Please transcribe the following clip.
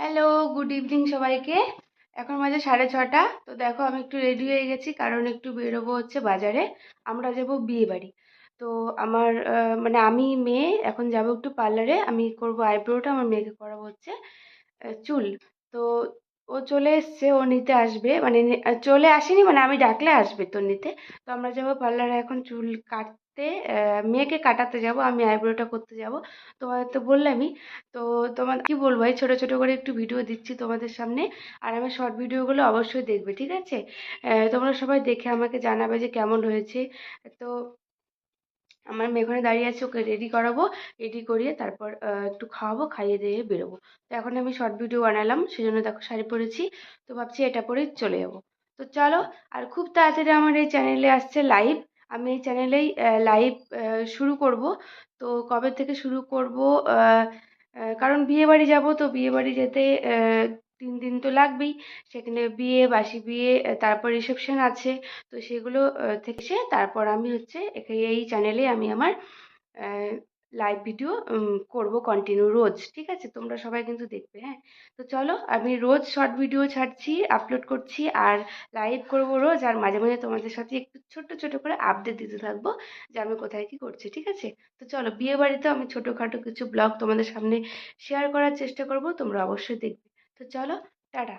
Hello good evening সবাইকে। এখন বাজে সাড়ে ছটা। তো দেখো, আমি একটু রেডি হয়ে গেছি, কারণ একটু বেরোবো হচ্ছে বাজারে। আমরা যাব বিয়ে বাড়ি তো আমার মানে আমি মেয়ে, এখন যাব একটু পার্লারে। আমি করব আইব্রোটা আমার মেয়েকে করাবো হচ্ছে চুল। তো ও চলে এসছে, ও নিতে আসবে। মানে চলে আসেনি মানে আমি ডাকলে আসবে তো নিতে। তো আমরা যাব পার্লারে, এখন চুল কাটতে আহ, মেয়েকে কাটাতে যাব আমি আইব্রোটা করতে যাব। তোমাদের তো বললামই তো তোমার কি বলব এই ছোটো ছোটো করে একটু ভিডিও দিচ্ছি তোমাদের সামনে আর আমার শর্ট ভিডিওগুলো অবশ্যই দেখবে ঠিক আছে? তোমরা সবাই দেখে আমাকে জানাবে যে কেমন হয়েছে। তো আমার ওখানে দাঁড়িয়ে আছে ওকে রেডি করাবো রেডি করিয়ে তারপর একটু খাওয়াবো খাইয়ে দিয়ে বেরোবো। তো এখন আমি শর্ট ভিডিও বানালাম সেজন্য দেখো শাড়ি পরেছি তো ভাবছি এটা পরেই চলে যাব। তো চলো আর খুব তাড়াতাড়ি আমার এই চ্যানেলে আসছে লাইভ আমি এই চ্যানেলেই লাইভ শুরু করব। তো কবে থেকে শুরু করব? কারণ বিয়ে বাড়ি যাব, তো বিয়ে বাড়ি যেতে তিন দিন তো লাগবেই। সেখানে বিয়ে, বাসি বিয়ে তারপর রিসেপশন আছে। তো সেগুলো থেকে তারপর আমি হচ্ছে এই চ্যানেলে আমি আমার লাইভ ভিডিও করব কন্টিনিউ রোজ, ঠিক আছে? তোমরা সবাই কিন্তু দেখবে হ্যাঁ? তো চলো, আমি রোজ শর্ট ভিডিও ছাড়ছি আপলোড করছি, আর লাইভ করব রোজ, আর মাঝে মাঝে তোমাদের সাথে একটু ছোট ছোট করে আপডেট দিতে থাকব যে আমি কোথায় কি করছি, ঠিক আছে? তো চলো, বিয়ে বাড়িতে আমি ছোটোখাটো কিছু ব্লগ তোমাদের সামনে শেয়ার করার চেষ্টা করব, তোমরা অবশ্যই দেখবে। তো চলো, টাটা!